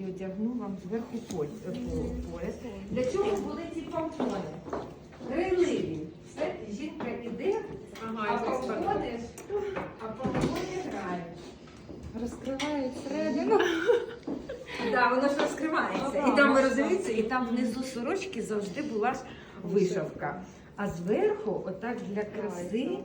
і одягну вам зверху поль- е, пояс. Для чого були ці помпони? Грайливі. Все, жінка іде, а помпони, а помпони грають. Розкривають середину. Да, воно ж розкривається. І там ви розумієте, і там внизу сорочки завжди була ж вишивка. А зверху, отак для краси,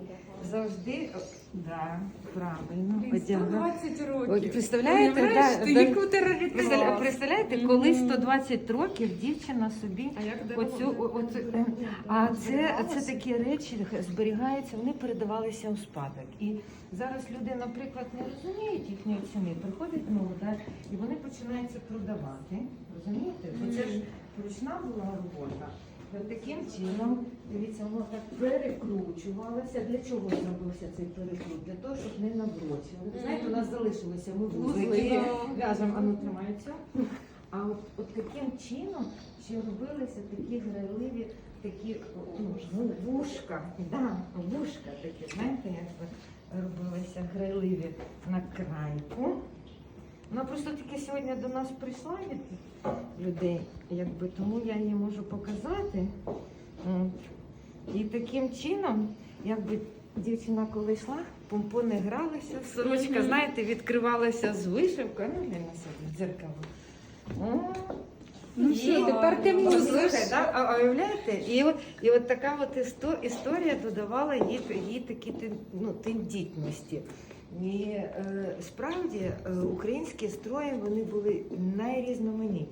завжди да, правильно одягала. 120 От, років. представляєте, Уявляєш, да, ти да. яку ти Представля- раритет. Представляєте, коли 120 років дівчина собі А як Оцю, о- оцю, е, а це, це такі речі зберігаються, вони передавалися у спадок. І зараз люди, наприклад, не розуміють їхньої ціни, приходить мода, і вони починають це продавати. Розумієте? Бо це ж ручна була робота. Таким чином, дивіться, воно так перекручувалося. Для чого зробився цей перекрут? Для того, щоб не наврочили. Ви Знаєте, у нас залишилося ми вузлики. Вузли, В'яжемо, а ну тримаються. А от, от таким чином ще робилися такі грайливі, такі ну, вушка, да, вушка такі, знаєте, як робилися грайливі на крайку. Вона просто тільки сьогодні до нас прийшла від людей, якби, тому я її можу показати. І таким чином, якби дівчина коли йшла, помпони гралися, сорочка, знаєте, відкривалася з вишивкою. Ну, для нас в дзеркало. О, Ну і- тепер ти слухай, да? а, уявляєте? І от, і от така от істо- історія додавала їй, їй такі ну, тендітності. І е, справді е, українські строї вони були найрізноманітніші.